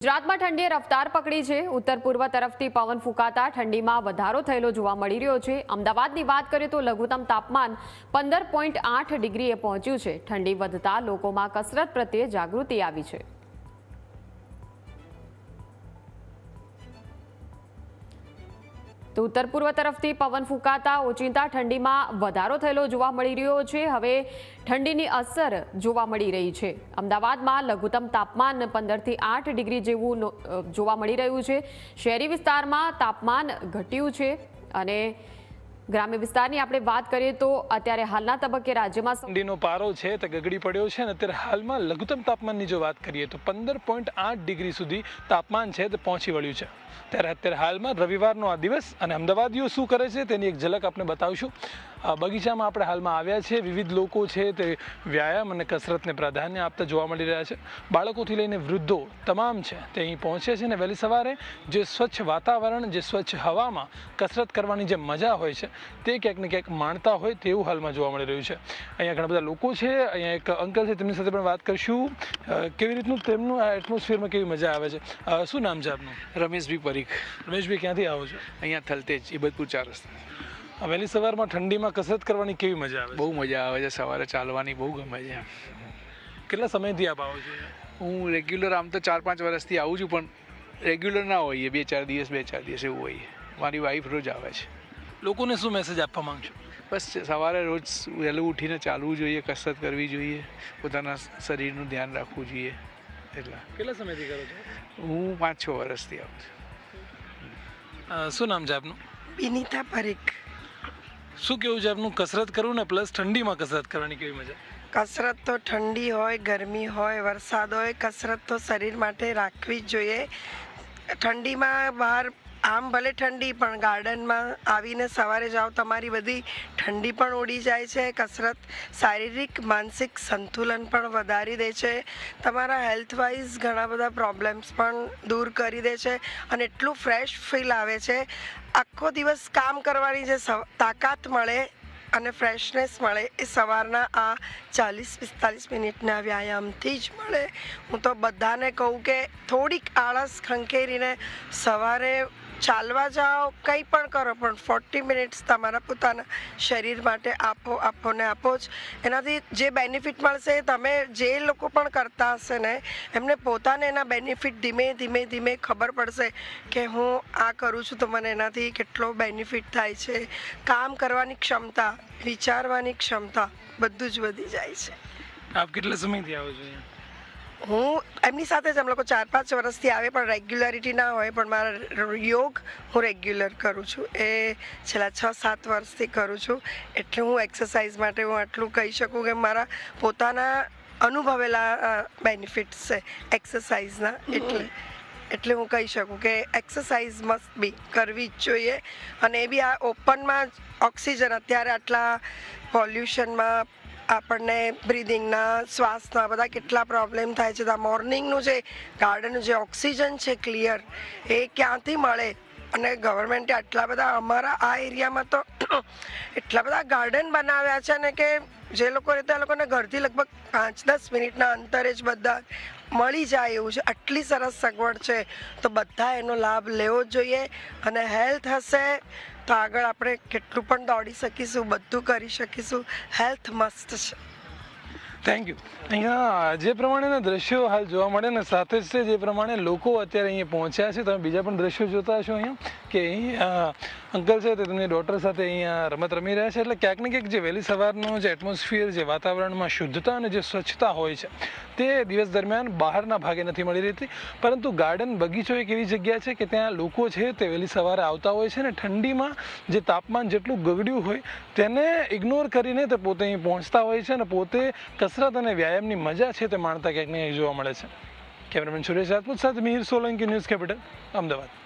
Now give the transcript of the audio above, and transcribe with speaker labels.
Speaker 1: ગુજરાતમાં ઠંડીએ રફતાર પકડી છે. ઉત્તર પૂર્વ તરફથી પવન ફૂંકાતા ઠંડીમાં વધારો થયેલો જોવા મળી રહ્યો છે. અમદાવાદની વાત કરીએ તો લઘુત્તમ તાપમાન પંદર પોઈન્ટ આઠ ડિગ્રીએ પહોંચ્યું છે. ઠંડી વધતા લોકોમાં કસરત પ્રત્યે જાગૃતિ આવી છે. તો ઉત્તર પૂર્વ તરફથી પવન ફૂંકાતા ઓચિંતા ઠંડીમાં વધારો થયેલો જોવા મળી રહ્યો છે. હવે ઠંડીની અસર જોવા મળી રહી છે. અમદાવાદમાં લઘુત્તમ તાપમાન પંદરથી આઠ ડિગ્રી જેવું જોવા મળી રહ્યું છે. શહેરી વિસ્તારમાં તાપમાન ઘટ્યું છે અને ગ્રામ્ય વિસ્તારની આપણે વાત કરીએ તો અત્યારે હાલના તબક્કે રાજ્યમાં
Speaker 2: ઠંડીનો પારો છે તે ગગડી પડ્યો છે અને અત્યારે હાલમાં લઘુત્તમ તાપમાનની જો વાત કરીએ તો પંદર પોઈન્ટ આઠ ડિગ્રી સુધી તાપમાન છે તે પહોંચી વળ્યું છે. ત્યારે અત્યારે હાલમાં રવિવારનો આ દિવસ અને અમદાવાદીઓ શું કરે છે તેની એક ઝલક આપણે બતાવીશું. બગીચામાં આપણે હાલમાં આવ્યા છે વિવિધ લોકો છે તે વ્યાયામ અને કસરતને પ્રાધાન્ય આપતા જોવા મળી રહ્યા છે. બાળકોથી લઈને વૃદ્ધો તમામ છે તે અહીં પહોંચે છે અને વહેલી સવારે જે સ્વચ્છ વાતાવરણ જે સ્વચ્છ હવામાં કસરત કરવાની જે મજા હોય છે તે ક્યાંક ને ક્યાંક માણતા હોય તેવું હાલમાં જોવા મળી રહ્યું છે. અહીંયા ઘણા બધા લોકો છે. અહીંયા એક અંકલ છે તેમની સાથે પણ વાત કરશું. કેવી રીતનું તેમનું આ એટમોસ્ફિયરમાં કેવી મજા આવે છે? શું નામ છે આપનું?
Speaker 3: રમેશભાઈ પરીખ.
Speaker 2: રમેશભાઈ ક્યાંથી આવો છો?
Speaker 3: અહીંયા થલતેજ ઇબતપુર ચાર રસ્તા.
Speaker 2: વહેલી સવારમાં ઠંડીમાં કસરત કરવાની કેવી મજા આવે
Speaker 3: બહુ મજા આવે છે સવારે ચાલવાની બહુ ગમે છે.
Speaker 2: કેટલા સમયથી આપ આવો છો?
Speaker 3: હું રેગ્યુલર આમ તો ચાર પાંચ વર્ષથી આવું છું પણ રેગ્યુલર ના હોઈએ બે ચાર દિવસ બે ચાર દિવસ એવું હોઈએ. મારી વાઈફ રોજ આવે છે.
Speaker 2: લોકોને શું મેસેજ આપવા માંગશો?
Speaker 3: બસ સવારે રોજ વહેલું ઉઠીને ચાલવું જોઈએ કસરત કરવી જોઈએ પોતાના શરીરનું ધ્યાન રાખવું જોઈએ એટલા.
Speaker 2: કેટલા સમયથી કરો છો?
Speaker 3: હું પાંચ છ વર્ષથી આવું છું.
Speaker 2: શું નામ છે આપનું?
Speaker 4: વિનીતા પરીખ.
Speaker 2: શું કેવું છે? આપનું કસરત કરવું ને પ્લસ ઠંડીમાં કસરત કરવાની કેવી મજા?
Speaker 4: કસરત તો ઠંડી હોય, ગરમી હોય, વરસાદ હોય, કસરત તો શરીર માટે રાખવી જ જોઈએ. ઠંડીમાં બહાર આમ ભલે ઠંડી, પણ ગાર્ડનમાં આવીને સવારે જાઓ, તમારી બધી ઠંડી પણ ઉડી જાય છે. કસરત શારીરિક, માનસિક સંતુલન પણ વધારી દે છે. તમારા હેલ્થ વાઇઝ ઘણા બધા પ્રોબ્લેમ્સ પણ દૂર કરી દે છે અને એટલું ફ્રેશ ફીલ આવે છે. આખો દિવસ કામ કરવાની જે તાકાત મળે અને ફ્રેશનેસ મળે એ સવારના આ ચાલીસ, પિસ્તાલીસ મિનિટના વ્યાયામથી જ મળે. હું તો બધાને કહું કે થોડીક આળસ ખંખેરીને સવારે ચાલવા જાઓ, કંઈ પણ કરો, પણ ફોર્ટી મિનિટ્સ તમારા પોતાના શરીર માટે આપો આપો ને આપો જ. એનાથી જે બેનિફિટ મળશે, તમે જે લોકો પણ કરતા હશે ને, એમને પોતાને એના બેનિફિટ ધીમે ધીમે ધીમે ખબર પડશે કે હું આ કરું છું, તો મને એનાથી કેટલો બેનિફિટ થાય છે. કામ કરવાની ક્ષમતા, વિચારવાની ક્ષમતા બધું જ વધી જાય છે.
Speaker 2: આપ કેટલા સમયથી આવો છો
Speaker 4: હું એમની સાથે જ અમે લોકો ચાર પાંચ વર્ષથી આવે પણ રેગ્યુલરિટી ના હોય પણ મારા યોગ હું રેગ્યુલર કરું છું. એ છેલ્લા છ સાત વર્ષથી કરું છું. એટલે હું એક્સરસાઇઝ માટે હું આટલું કહી શકું કે મારા પોતાના અનુભવેલા બેનિફિટ્સ છે એક્સરસાઇઝના એટલે એટલે હું કહી શકું કે એક્સરસાઇઝ મસ્ટ બી કરવી જ જોઈએ. અને એ બી આ ઓપનમાં ઓક્સિજન અત્યારે આટલા પોલ્યુશનમાં આપણને બ્રિધિંગના શ્વાસના બધા કેટલા પ્રોબ્લેમ થાય છે. ત્યાં મોર્નિંગનું જે ગાર્ડનનું જે ઓક્સિજન છે ક્લિયર એ ક્યાંથી મળે? અને ગવર્મેન્ટે આટલા બધા અમારા આ એરિયામાં તો એટલા બધા ગાર્ડન બનાવ્યા છે ને કે જે લોકો રહેતા એ લોકોને ઘરથી લગભગ પાંચ દસ મિનિટના અંતરે જ બધા મળી જાય એવું છે. આટલી સરસ સગવડ છે. તો બધા એનો લાભ લેવો જોઈએ. અને હેલ્થ હશે તો આગળ આપણે કેટલું પણ દોડી શકીશું બધું કરી શકીશું. હેલ્થ મસ્ત છે.
Speaker 2: થેન્ક યુ અહીંયા જે પ્રમાણેના દ્રશ્યો હાલ જોવા મળે ને સાથે જ જે પ્રમાણે લોકો અત્યારે અહીંયા પહોંચ્યા છે. તમે બીજા પણ દ્રશ્યો જોતા હશો અહીંયા કે અહીં અંકલ છે તે તેમની ડોટર સાથે અહીંયા રમત રમી રહ્યા છે. એટલે ક્યાંક ને ક્યાંક જે વહેલી સવારનું જે એટમોસ્ફિયર જે વાતાવરણમાં શુદ્ધતા અને જે સ્વચ્છતા હોય છે, તે દિવસ દરમિયાન બહારના ભાગે નથી મળી રહેતી. પરંતુ ગાર્ડન બગીચો એક એવી જગ્યા છે કે ત્યાં લોકો છે તે વહેલી સવારે આવતા હોય છે ને ઠંડીમાં જે તાપમાન જેટલું ગગડ્યું હોય તેને ઇગ્નોર કરીને તે પોતે અહીં પહોંચતા હોય છે અને પોતે કસરત અને વ્યાયામની મજા છે તે માણતા ક્યાંક ને જોવા મળે છે. કેમેરામેન સુરેશ રાજપૂત સાથે મિહિર સોલંકી ન્યૂઝ કેપિટલ, અમદાવાદ.